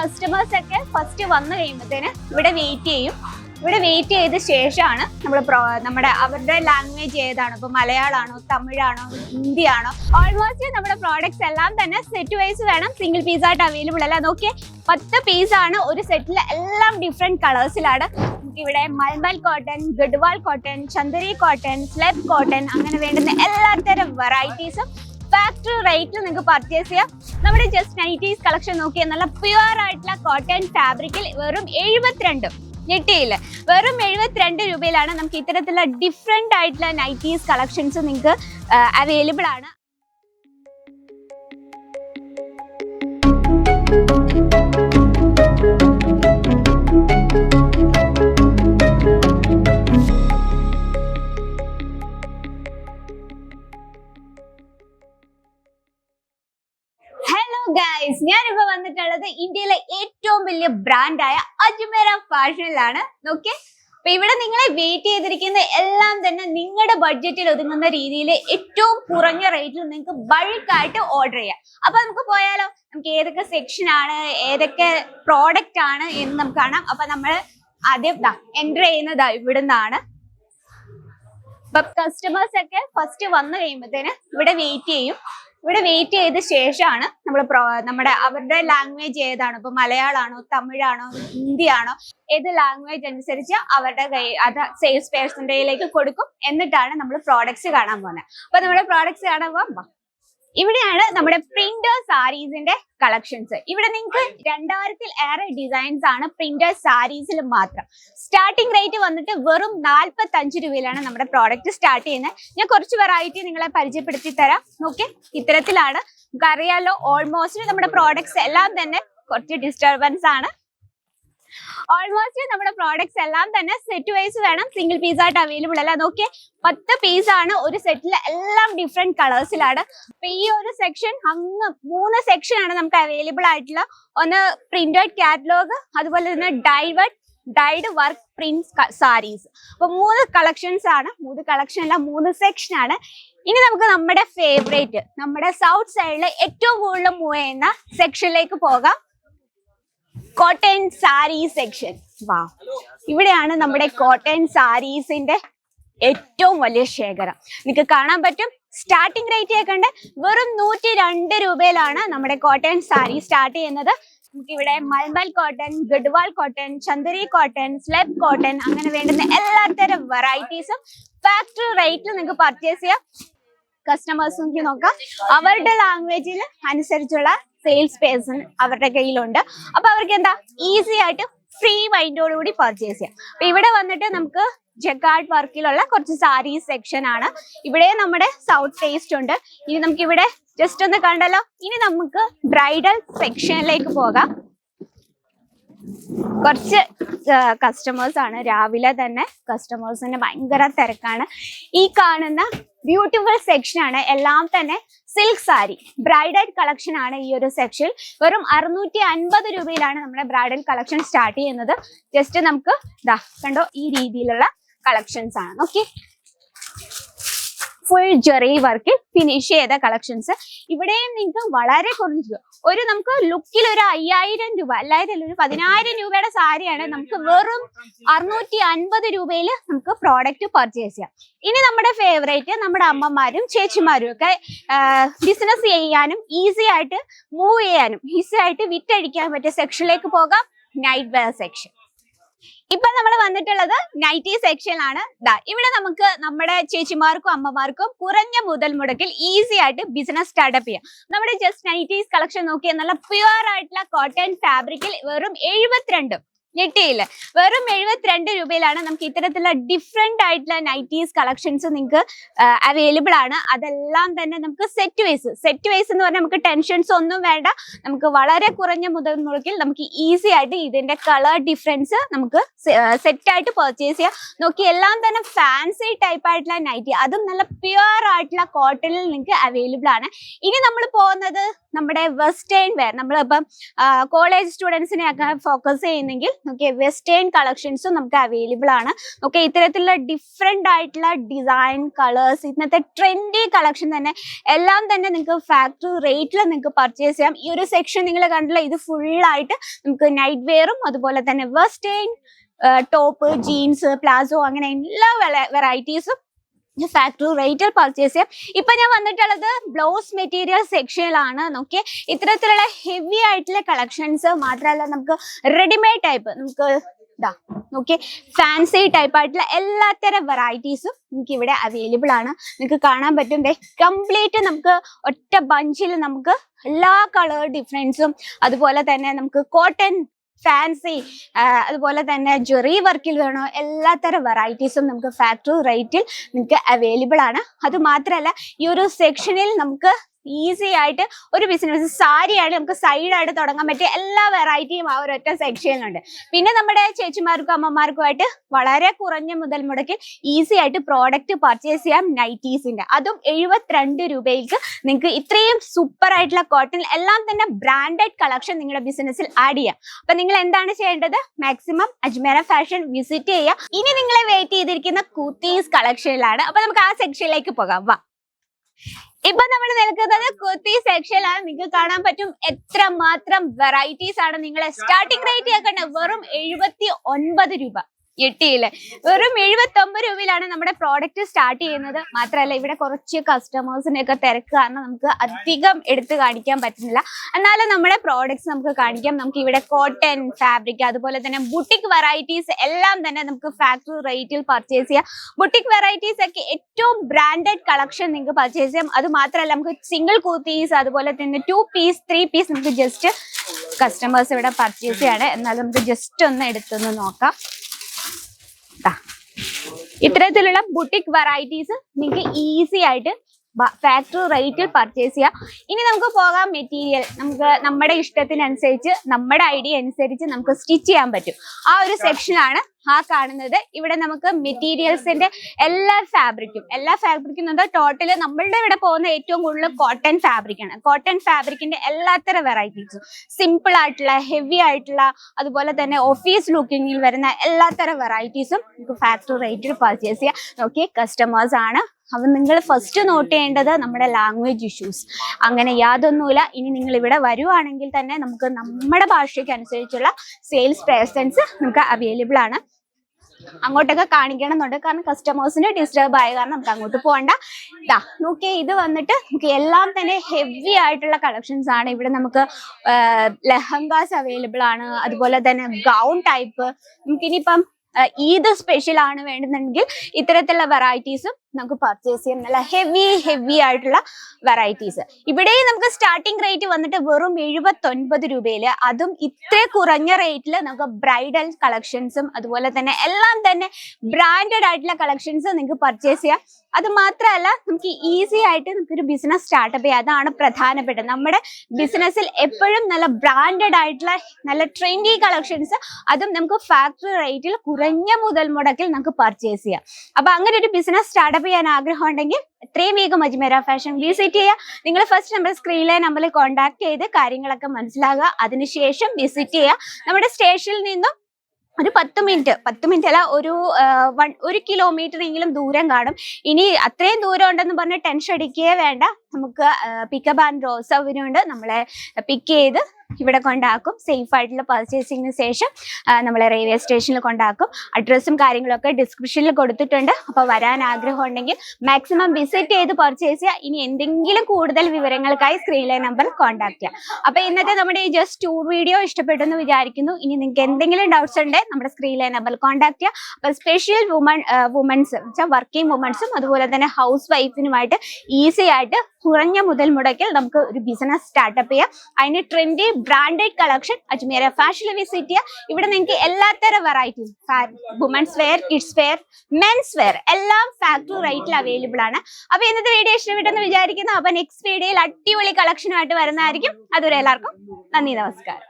Customers ഒക്കെ first വന്നു കഴിയുമ്പോഴത്തേന് ഇവിടെ വെയിറ്റ് ചെയ്യും. ഇവിടെ വെയിറ്റ് ചെയ്ത ശേഷമാണ് നമ്മൾ നമ്മുടെ അവരുടെ ലാംഗ്വേജ് ഏതാണ്? ഇപ്പൊ മലയാളമാണോ തമിഴാണോ ഹിന്ദി ആണോ ഓൾമോസ്റ്റ് നമ്മുടെ പ്രോഡക്ട്സ് എല്ലാം തന്നെ സെറ്റ് വൈസ് വേണം. സിംഗിൾ പീസ് ആയിട്ട് അവൈലബിൾ അല്ല. നോക്കിയേ പത്ത് പീസ് ആണ് ഒരു സെറ്റിൽ എല്ലാം ഡിഫറെന്റ് കളേഴ്സിലാണ് ഇവിടെ malmal cotton Gadwal cotton Chanderi cotton slub cotton അങ്ങനെ വേണ്ടുന്ന എല്ലാത്തരം വെറൈറ്റീസും ഫാക്ടറി റേറ്റിൽ നിങ്ങൾക്ക് പർച്ചേസ് ചെയ്യാം. നമ്മുടെ ജസ്റ്റ് നൈറ്റീസ് കളക്ഷൻ നോക്കിയാൽ നല്ല പ്യുവർ ആയിട്ടുള്ള കോട്ടൺ ഫാബ്രിക്കിൽ വെറും എഴുപത്തിരണ്ട് ഞെട്ടിയില്ല വെറും എഴുപത്തിരണ്ട് രൂപയിലാണ് നമുക്ക് ഇത്തരത്തിലുള്ള ഡിഫറെന്റ് ആയിട്ടുള്ള നൈറ്റീസ് കളക്ഷൻസ് നിങ്ങൾക്ക് അവൈലബിൾ ആണ്. ഹലോ ഗൈസ് ഞാനിപ്പോ വന്നിട്ടുള്ളത് ഇന്ത്യയിലെ ഏറ്റവും വലിയ ബ്രാൻഡായ അജ്മേര ഫാഷനിലാണ്. നോക്കിയേ അപ്പൊ ഇവിടെ നിങ്ങളെ വെയിറ്റ് ചെയ്തിരിക്കുന്ന എല്ലാം തന്നെ നിങ്ങളുടെ ബഡ്ജറ്റിൽ ഒതുങ്ങുന്ന രീതിയിൽ ഏറ്റവും കുറഞ്ഞ റേറ്റിൽ നിങ്ങൾക്ക് ബൾക്കായിട്ട് ഓർഡർ ചെയ്യാം. അപ്പൊ നമുക്ക് പോയാലോ? നമുക്ക് ഏതൊക്കെ സെക്ഷൻ ആണ് ഏതൊക്കെ പ്രോഡക്റ്റ് ആണ് എന്ന് നമുക്ക് കാണാം. അപ്പൊ നമ്മൾ ആദ്യം എന്റർ ചെയ്യുന്നത് ഇവിടുന്നാണ്. അപ്പൊ കസ്റ്റമേഴ്സ് ഒക്കെ ഫസ്റ്റ് വന്നു കഴിയുമ്പോഴത്തേന് ഇവിടെ വെയിറ്റ് ചെയ്യും. ഇവിടെ വെയിറ്റ് ചെയ്ത ശേഷമാണ് നമ്മൾ നമ്മുടെ അവരുടെ ലാംഗ്വേജ് ഏതാണ്? ഇപ്പൊ മലയാളാണോ തമിഴാണോ ഹിന്ദിയാണോ ഏത് ലാംഗ്വേജ് അനുസരിച്ച് അവരുടെ കൈ അത് സെയിൽസ് പേഴ്സന്റെ കയ്യിലേക്ക് കൊടുക്കും. എന്നിട്ടാണ് നമ്മൾ പ്രോഡക്ട്സ് കാണാൻ പോകുന്നത്. അപ്പൊ നമ്മുടെ പ്രോഡക്ട്സ് കാണാൻ പോകാം. ഇവിടെയാണ് നമ്മുടെ പ്രിന്റർ സാരീസിന്റെ കളക്ഷൻസ് ഇവിടെ നിങ്ങൾക്ക് രണ്ടായിരത്തിൽ ഏറെ ഡിസൈൻസ് ആണ് പ്രിന്റർ സാരീസിൽ മാത്രം. സ്റ്റാർട്ടിംഗ് റേറ്റ് വന്നിട്ട് വെറും നാൽപ്പത്തി അഞ്ച് രൂപയിലാണ് നമ്മുടെ പ്രോഡക്റ്റ് സ്റ്റാർട്ട് ചെയ്യുന്നത്. ഞാൻ കുറച്ച് വെറൈറ്റി നിങ്ങളെ പരിചയപ്പെടുത്തി തരാം. നോക്കി ഇത്തരത്തിലാണ്. നമുക്ക് അറിയാലോ ഓൾമോസ്റ്റ് നമ്മുടെ പ്രോഡക്ട്സ് എല്ലാം തന്നെ കുറച്ച് ഡിസ്റ്റർബൻസ് ആണ്. ഓൾമോസ്റ്റ് നമ്മുടെ പ്രോഡക്ട്സ് എല്ലാം തന്നെ സെറ്റ് വൈസ് വേണം. സിംഗിൾ പീസ് ആയിട്ട് അവൈലബിൾ അല്ല. നോക്കിയേ പത്ത് പീസ് ആണ് ഒരു സെറ്റിൽ എല്ലാം ഡിഫറെന്റ് കളേഴ്സിലാണ് അപ്പൊ ഈ ഒരു സെക്ഷൻ അങ്ങ് മൂന്ന് സെക്ഷൻ ആണ് നമുക്ക് അവൈലബിൾ ആയിട്ടുള്ള. ഒന്ന് പ്രിന്റഡ് കാറ്റലോഗ് അതുപോലെ തന്നെ divert dyed work print saris അപ്പൊ മൂന്ന് കളക്ഷൻസ് ആണ്. മൂന്ന് കളക്ഷൻ അല്ല മൂന്ന് സെക്ഷൻ ആണ്. ഇനി നമുക്ക് നമ്മുടെ ഫേവറേറ്റ് നമ്മുടെ സൗത്ത് സൈഡിലെ ഏറ്റവും കൂടുതൽ മൂവ് ചെയ്യുന്ന സെക്ഷനിലേക്ക് പോകാം. കോട്ടൺ സാരി സെക്ഷൻ വാ. ഇവിടെയാണ് നമ്മുടെ കോട്ടൺ സാരീസിന്റെ ഏറ്റവും വലിയ ശേഖരം. നിങ്ങൾക്ക് കാണാൻ പറ്റും. സ്റ്റാർട്ടിംഗ് റേറ്റ് ഒക്കെ ഉണ്ട്. വെറും നൂറ്റി രണ്ട് രൂപയിലാണ് നമ്മുടെ കോട്ടൺ സാരി സ്റ്റാർട്ട് ചെയ്യുന്നത്. നമുക്ക് ഇവിടെ malmal cotton Gadwal cotton Chanderi cotton slub cotton അങ്ങനെ വേണ്ടുന്ന എല്ലാത്തരം വെറൈറ്റീസും ഫാക്ടറി റേറ്റിൽ നിങ്ങൾക്ക് പർച്ചേസ് ചെയ്യാം. കസ്റ്റമേഴ്സ് നോക്കി നോക്കാം. അവരുടെ ലാംഗ്വേജിൽ അനുസരിച്ചുള്ള സെയിൽസ് പേഴ്സൺ അവരുടെ കയ്യിലുണ്ട്. അപ്പൊ അവർക്ക് എന്താ? ഈസി ആയിട്ട് ഫ്രീ മൈൻഡോടുകൂടി പർച്ചേസ് ചെയ്യാം. അപ്പൊ ഇവിടെ വന്നിട്ട് നമുക്ക് ജക്കാർഡ് വർക്കിലുള്ള കുറച്ച് സാരി സെക്ഷൻ ആണ്. ഇവിടെ നമ്മുടെ സൗത്ത് ടേസ്റ്റ് ഉണ്ട്. ഇനി നമുക്ക് ഇവിടെ ജസ്റ്റ് ഒന്ന് കണ്ടല്ലോ. ഇനി നമുക്ക് ബ്രൈഡൽ സെക്ഷനിലേക്ക് പോകാം. കുറച്ച് കസ്റ്റമേഴ്സ് ആണ്. രാവിലെ തന്നെ കസ്റ്റമേഴ്സിന് ഭയങ്കര തിരക്കാണ്. ഈ കാണുന്ന ബ്യൂട്ടിഫുൾ സെക്ഷൻ ആണ്. എല്ലാം തന്നെ സിൽക്ക് സാരി ബ്രൈഡൽ കളക്ഷൻ ആണ് ഈ ഒരു സെക്ഷൻ വെറും അറുന്നൂറ്റി അൻപത് രൂപയിലാണ് നമ്മുടെ ബ്രൈഡൽ കളക്ഷൻ സ്റ്റാർട്ട് ചെയ്യുന്നത്. ജസ്റ്റ് നമുക്ക് ദാ കണ്ടോ ഈ രീതിയിലുള്ള കളക്ഷൻസ് ആണ്. ഓക്കെ ഫുൾ ജെറി വർക്കിൽ ഫിനിഷ് ചെയ്ത കളക്ഷൻസ് ഇവിടെയും നിങ്ങൾക്ക് വളരെ കുറഞ്ഞു ഒരു നമുക്ക് ലുക്കിൽ ഒരു അയ്യായിരം രൂപ അല്ലായിരം ഒരു പതിനായിരം രൂപയുടെ സാരിയാണ് നമുക്ക് വെറും അറുന്നൂറ്റി അൻപത് രൂപയിൽ നമുക്ക് പ്രോഡക്റ്റ് പർച്ചേസ് ചെയ്യാം. ഇനി നമ്മുടെ ഫേവറേറ്റ് നമ്മുടെ അമ്മമാരും ചേച്ചിമാരും ഒക്കെ ബിസിനസ് ചെയ്യാനും ഈസി ആയിട്ട് മൂവ് ചെയ്യാനും ഈസി ആയിട്ട് വിറ്റഴിക്കാൻ പറ്റിയ സെക്ഷനിലേക്ക് പോകാം. നൈറ്റ് വെയർ സെക്ഷൻ ഇപ്പൊ നമ്മൾ വന്നിട്ടുള്ളത് നൈറ്റി സെക്ഷനിലാണ് ദാ ഇവിടെ നമുക്ക് നമ്മുടെ ചേച്ചിമാർക്കും അമ്മമാർക്കും കുറഞ്ഞ മുതൽ മുടക്കിൽ ഈസി ആയിട്ട് ബിസിനസ് സ്റ്റാർട്ടപ്പ് ചെയ്യാം. നമ്മുടെ ജസ്റ്റ് നൈറ്റീസ് കളക്ഷൻ നോക്കിയാൽ നല്ല പ്യുവർ ആയിട്ടുള്ള കോട്ടൺ ഫാബ്രിക്കിൽ വെറും എഴുപത്തിരണ്ട് ഞെട്ടിയില്ല. വെറും എഴുപത്തിരണ്ട് രൂപയിലാണ് നമുക്ക് ഇത്തരത്തിലുള്ള ഡിഫറെന്റ് ആയിട്ടുള്ള നൈറ്റീസ് കളക്ഷൻസ് നിങ്ങൾക്ക് അവൈലബിൾ ആണ്. അതെല്ലാം തന്നെ നമുക്ക് സെറ്റ് വൈസ് സെറ്റ് വൈസ് എന്ന് പറഞ്ഞാൽ നമുക്ക് ടെൻഷൻസ് ഒന്നും വേണ്ട. നമുക്ക് വളരെ കുറഞ്ഞ മുതൽ മുടക്കിൽ നമുക്ക് ഈസി ആയിട്ട് ഇതിന്റെ കളർ ഡിഫറൻസ് നമുക്ക് സെറ്റ് ആയിട്ട് പർച്ചേസ് ചെയ്യാം. നോക്കി എല്ലാം തന്നെ ഫാൻസി ടൈപ്പ് ആയിട്ടുള്ള നൈറ്റി അതും നല്ല പ്യുവർ ആയിട്ടുള്ള കോട്ടണിൽ നിങ്ങൾക്ക് അവൈലബിൾ ആണ്. ഇനി നമ്മൾ പോകുന്നത് നമ്മുടെ വെസ്റ്റേൺ വെയർ നമ്മളിപ്പം കോളേജ് സ്റ്റുഡൻസിനെയൊക്കെ ഫോക്കസ് ചെയ്യുന്നെങ്കിൽ ഓക്കെ വെസ്റ്റേൺ കളക്ഷൻസും നമുക്ക് അവൈലബിൾ ആണ്. ഓക്കെ ഇത്തരത്തിലുള്ള ഡിഫറെന്റ് ആയിട്ടുള്ള ഡിസൈൻ കളേഴ്സ് ഇന്നത്തെ ട്രെൻഡി കളക്ഷൻ തന്നെ എല്ലാം തന്നെ നിങ്ങൾക്ക് ഫാക്ടറി റേറ്റിൽ നിങ്ങൾക്ക് പർച്ചേസ് ചെയ്യാം. ഈ ഒരു സെക്ഷൻ നിങ്ങൾ കണ്ടില്ല ഇത് ഫുള്ളായിട്ട് നമുക്ക് നൈറ്റ് വെയറും അതുപോലെ തന്നെ വെസ്റ്റേൺ ടോപ്പ് ജീൻസ് പ്ലാസോ അങ്ങനെ എല്ലാ വെറൈറ്റീസും ഫാക്ടറി റേറ്റിൽ പർച്ചേസ് ചെയ്യാം. ഇപ്പൊ ഞാൻ വന്നിട്ടുള്ളത് ബ്ലൗസ് മെറ്റീരിയൽ സെക്ഷനിലാണ് നോക്കിയേ ഇത്തരത്തിലുള്ള ഹെവി ആയിട്ടുള്ള കളക്ഷൻസ് മാത്രമല്ല നമുക്ക് റെഡിമെയ്ഡ് ടൈപ്പ് നമുക്ക് ഫാൻസി ടൈപ്പ് ആയിട്ടുള്ള എല്ലാത്തരം വെറൈറ്റീസും നമുക്ക് ഇവിടെ അവൈലബിൾ ആണ്. നിങ്ങൾക്ക് കാണാൻ പറ്റും. കംപ്ലീറ്റ് നമുക്ക് ഒറ്റ ബഞ്ചിൽ നമുക്ക് എല്ലാ കളർ ഡിഫറൻസും അതുപോലെ തന്നെ നമുക്ക് കോട്ടൺ ഫാൻസി അതുപോലെ തന്നെ ജ്വറി വർക്കിൽ വേണോ എല്ലാത്തരം വെറൈറ്റീസും നമുക്ക് ഫാക്ടറി റേറ്റിൽ നിങ്ങൾക്ക് അവൈലബിൾ ആണ്. അത് മാത്രമല്ല ഈ ഒരു സെക്ഷനിൽ നമുക്ക് ഈസി ആയിട്ട് ഒരു ബിസിനസ് സാരിയാണ് നമുക്ക് സൈഡായിട്ട് തുടങ്ങാൻ പറ്റിയ എല്ലാ വെറൈറ്റിയും ആ ഒരു ഒറ്റ സെക്ഷനിലുണ്ട് പിന്നെ നമ്മുടെ ചേച്ചിമാർക്കും അമ്മമാർക്കുമായിട്ട് വളരെ കുറഞ്ഞ മുതൽ മുടക്കിൽ ഈസി ആയിട്ട് പ്രോഡക്റ്റ് പർച്ചേസ് ചെയ്യാം നൈറ്റീസിന്റെ അതും എഴുപത്തിരണ്ട് രൂപയ്ക്ക് നിങ്ങൾക്ക് ഇത്രയും സൂപ്പർ ആയിട്ടുള്ള കോട്ടൺ എല്ലാം തന്നെ ബ്രാൻഡഡ് കളക്ഷൻ നിങ്ങളുടെ ബിസിനസ്സിൽ ആഡ് ചെയ്യാം. അപ്പൊ നിങ്ങൾ എന്താണ് ചെയ്യേണ്ടത്? മാക്സിമം അജ്മേര ഫാഷൻ വിസിറ്റ് ചെയ്യുക. ഇനി നിങ്ങളെ വെയിറ്റ് ചെയ്തിരിക്കുന്ന കുത്തീസ് കളക്ഷനിലാണ് അപ്പൊ നമുക്ക് ആ സെക്ഷനിലേക്ക് പോകാം. വാ. ഇപ്പൊ നമ്മൾ നിൽക്കുന്നത് കുർത്തി സെക്ഷനിലാണ് നിങ്ങൾക്ക് കാണാൻ പറ്റും എത്ര മാത്രം വെറൈറ്റീസ് ആണ് നിങ്ങളെ സ്റ്റാർട്ടിംഗ് റേറ്റ് കേൾക്കണ്ട വെറും എഴുപത്തി ഒൻപത് രൂപ. എട്ടിയില്ലേ വെറും എഴുപത്തി ഒമ്പത് രൂപയിലാണ് നമ്മുടെ പ്രോഡക്റ്റ് സ്റ്റാർട്ട് ചെയ്യുന്നത്. മാത്രമല്ല ഇവിടെ കുറച്ച് കസ്റ്റമേഴ്സിനെ ഒക്കെ തിരക്ക് കാരണം നമുക്ക് അധികം എടുത്തു കാണിക്കാൻ പറ്റുന്നില്ല. എന്നാലും നമ്മുടെ പ്രോഡക്റ്റ്സ് നമുക്ക് കാണിക്കാം. നമുക്ക് ഇവിടെ കോട്ടൺ ഫാബ്രിക് അതുപോലെ തന്നെ ബുട്ടിക് വെറൈറ്റീസ് എല്ലാം തന്നെ നമുക്ക് ഫാക്ടറി റേറ്റിൽ പർച്ചേസ് ചെയ്യാം. ബുട്ടിക് വെറൈറ്റീസ് ഒക്കെ ഏറ്റവും ബ്രാൻഡഡ് കളക്ഷൻ നിങ്ങൾക്ക് പർച്ചേസ് ചെയ്യാം. അത് മാത്രമല്ല നമുക്ക് സിംഗിൾ കൂത്തീസ് അതുപോലെ തന്നെ ടു പീസ് ത്രീ പീസ് നമുക്ക് ജസ്റ്റ് കസ്റ്റമേഴ്സ് ഇവിടെ പർച്ചേസ് ചെയ്യാണ്. എന്നാലും നമുക്ക് ജസ്റ്റ് ഒന്ന് എടുത്തൊന്ന് നോക്കാം. ഇത്തരത്തിലുള്ള ബുട്ടിക് വെറൈറ്റീസ് നിങ്ങൾക്ക് ഈസി ആയിട്ട് ഫാക്ടറി റേറ്റിൽ പർച്ചേസ് ചെയ്യാം. ഇനി നമുക്ക് പോകാം മെറ്റീരിയൽ നമുക്ക് നമ്മുടെ ഇഷ്ടത്തിനനുസരിച്ച് നമ്മുടെ ഐഡിയ അനുസരിച്ച് നമുക്ക് സ്റ്റിച്ച് ചെയ്യാൻ പറ്റും. ആ ഒരു സെക്ഷനാണ് ആ കാണുന്നത്. ഇവിടെ നമുക്ക് മെറ്റീരിയൽസിന്റെ എല്ലാ ഫാബ്രിക്കും എല്ലാ ഫാബ്രിക്കും എന്താ? ടോട്ടൽ നമ്മളുടെ ഇവിടെ പോകുന്ന ഏറ്റവും കൂടുതൽ കോട്ടൺ ഫാബ്രിക് ആണ്. കോട്ടൺ ഫാബ്രിക്കിന്റെ എല്ലാത്തരം വെറൈറ്റീസും സിമ്പിൾ ആയിട്ടുള്ള ഹെവി ആയിട്ടുള്ള അതുപോലെ തന്നെ ഓഫീസ് ലുക്കിങ്ങിൽ വരുന്ന എല്ലാത്തരം വെറൈറ്റീസും നമുക്ക് ഫാക്ടറി റേറ്റിൽ പർച്ചേസ് ചെയ്യാം. നോക്കി കസ്റ്റമേഴ്സ് ആണ്. അപ്പൊ നിങ്ങൾ ഫസ്റ്റ് നോട്ട് ചെയ്യേണ്ടത് നമ്മുടെ ലാംഗ്വേജ് ഇഷ്യൂസ് അങ്ങനെ യാതൊന്നുമില്ല. ഇനി നിങ്ങൾ ഇവിടെ വരുവാണെങ്കിൽ തന്നെ നമുക്ക് നമ്മുടെ ഭാഷയ്ക്ക് അനുസരിച്ചുള്ള സെയിൽസ് പേഴ്സൺസ് നമുക്ക് അവൈലബിൾ ആണ്. അങ്ങോട്ടൊക്കെ കാണിക്കണം എന്നുണ്ട് കാരണം കസ്റ്റമേഴ്സിന് ഡിസ്റ്റർബ് ആയ കാരണം നമുക്ക് അങ്ങോട്ട് പോകണ്ട ഇതാ നോക്കിയേ ഇത് വന്നിട്ട് നമുക്ക് എല്ലാം തന്നെ ഹെവി ആയിട്ടുള്ള കളക്ഷൻസ് ആണ്. ഇവിടെ നമുക്ക് ലെഹങ്കാസ് അവൈലബിൾ ആണ്. അതുപോലെ തന്നെ ഗൗൺ ടൈപ്പ് നമുക്കിനിയിപ്പം ഈദ് സ്പെഷ്യൽ ആണ് വേണ്ടുന്നുണ്ടെങ്കിൽ ഇത്തരത്തിലുള്ള വെറൈറ്റീസും നമുക്ക് പർച്ചേസ് ചെയ്യാൻ നല്ല ഹെവി ഹെവി ആയിട്ടുള്ള വെറൈറ്റീസ് ഇവിടെ നമുക്ക് സ്റ്റാർട്ടിംഗ് റേറ്റ് വന്നിട്ട് വെറും എഴുപത്തൊൻപത് രൂപയിൽ അതും ഇത്ര കുറഞ്ഞ റേറ്റിൽ നമുക്ക് ബ്രൈഡൽ കളക്ഷൻസും അതുപോലെ തന്നെ എല്ലാം തന്നെ ബ്രാൻഡഡ് ആയിട്ടുള്ള കളക്ഷൻസ് നിങ്ങൾക്ക് പർച്ചേസ് ചെയ്യാം. അത് മാത്രമല്ല നമുക്ക് ഈസി ആയിട്ട് നമുക്കൊരു ബിസിനസ് സ്റ്റാർട്ടപ്പ് ചെയ്യാം. അതാണ് പ്രധാനപ്പെട്ടത്. നമ്മുടെ ബിസിനസ്സിൽ എപ്പോഴും നല്ല ബ്രാൻഡഡ് ആയിട്ടുള്ള നല്ല ട്രെൻഡി കളക്ഷൻസ് അതും നമുക്ക് ഫാക്ടറി റേറ്റിൽ കുറഞ്ഞ മുതൽ മുടക്കിൽ നമുക്ക് പർച്ചേസ് ചെയ്യാം. അപ്പൊ അങ്ങനെ ഒരു ബിസിനസ് സ്റ്റാർട്ടപ്പ് ചെയ്യാൻ ആഗ്രഹം ഉണ്ടെങ്കിൽ എത്രയും വേഗം അജ്മേര ഫാഷൻ വിസിറ്റ് ചെയ്യുക. നിങ്ങൾ ഫസ്റ്റ് നമ്മുടെ സ്ക്രീനിലെ നമ്പറിൽ കോൺടാക്ട് ചെയ്ത് കാര്യങ്ങളൊക്കെ മനസ്സിലാകുക അതിനുശേഷം വിസിറ്റ് ചെയ്യുക. നമ്മുടെ സ്റ്റേഷനിൽ നിന്നും ഒരു പത്ത് മിനിറ്റ് പത്ത് മിനിറ്റ് അല്ല ഒരു വൺ ഒരു കിലോമീറ്റർ എങ്കിലും ദൂരം കാണും. ഇനി അത്രയും ദൂരം ഉണ്ടെന്ന് പറഞ്ഞ് ടെൻഷൻ അടിക്കുകയേ വേണ്ട. നമുക്ക് പിക്കപ്പ് ആൻഡ് ഡ്രോ സൗകര്യമുണ്ട് നമ്മളെ പിക്ക് ചെയ്ത് ഇവിടെ കൊണ്ടാക്കും. സേഫ് ആയിട്ടുള്ള പർച്ചേസിങ്ങിന് ശേഷം നമ്മളെ റെയിൽവേ സ്റ്റേഷനിൽ കൊണ്ടാക്കും. അഡ്രസ്സും കാര്യങ്ങളൊക്കെ ഡിസ്ക്രിപ്ഷനിൽ കൊടുത്തിട്ടുണ്ട്. അപ്പോൾ വരാൻ ആഗ്രഹം ഉണ്ടെങ്കിൽ മാക്സിമം വിസിറ്റ് ചെയ്ത് പർച്ചേസ് ചെയ്യുക. ഇനി എന്തെങ്കിലും കൂടുതൽ വിവരങ്ങൾക്കായി സ്ക്രീനിലെ നമ്പർ കോൺടാക്ട് ചെയ്യുക അപ്പോൾ ഇന്നത്തെ നമ്മുടെ ഈ ജസ്റ്റ് ടൂർ വീഡിയോ ഇഷ്ടപ്പെട്ടെന്ന് വിചാരിക്കുന്നു. ഇനി നിങ്ങൾക്ക് എന്തെങ്കിലും ഡൗട്ട്സ് ഉണ്ടെങ്കിൽ നമ്മുടെ സ്ക്രീനിലെ നമ്പർ കോൺടാക്ട് ചെയ്യുക അപ്പോൾ സ്പെഷ്യൽ വുമൺ വുമൻസ് വെച്ചാൽ വർക്കിംഗ് വുമൻസും അതുപോലെ തന്നെ ഹൗസ് വൈഫിനുമായിട്ട് ഈസി ആയിട്ട് കുറഞ്ഞ മുതൽ മുടക്കിൽ നമുക്ക് ഒരു ബിസിനസ് സ്റ്റാർട്ടപ്പ് ചെയ്യാം. അതിന് trendy branded collection Ajmeera Fashion visit ചെയ്യുക ഇവിടെ നിങ്ങൾക്ക് എല്ലാത്തരം varieties womens wear kids wear mens wear എല്ലാം ഫാക്ടറി റേറ്റിൽ അവൈലബിൾ ആണ്. അപ്പൊ ഇന്നത്തെ വീഡിയോ ഇഷ്ടപ്പെട്ടെന്ന് വിചാരിക്കുന്നു. അപ്പൊ നെക്സ്റ്റ് വീഡിയോയിൽ അടിപൊളി കളക്ഷനുമായിട്ട് വരുന്നതായിരിക്കും. അതുവരെ എല്ലാവർക്കും നന്ദി നമസ്കാരം.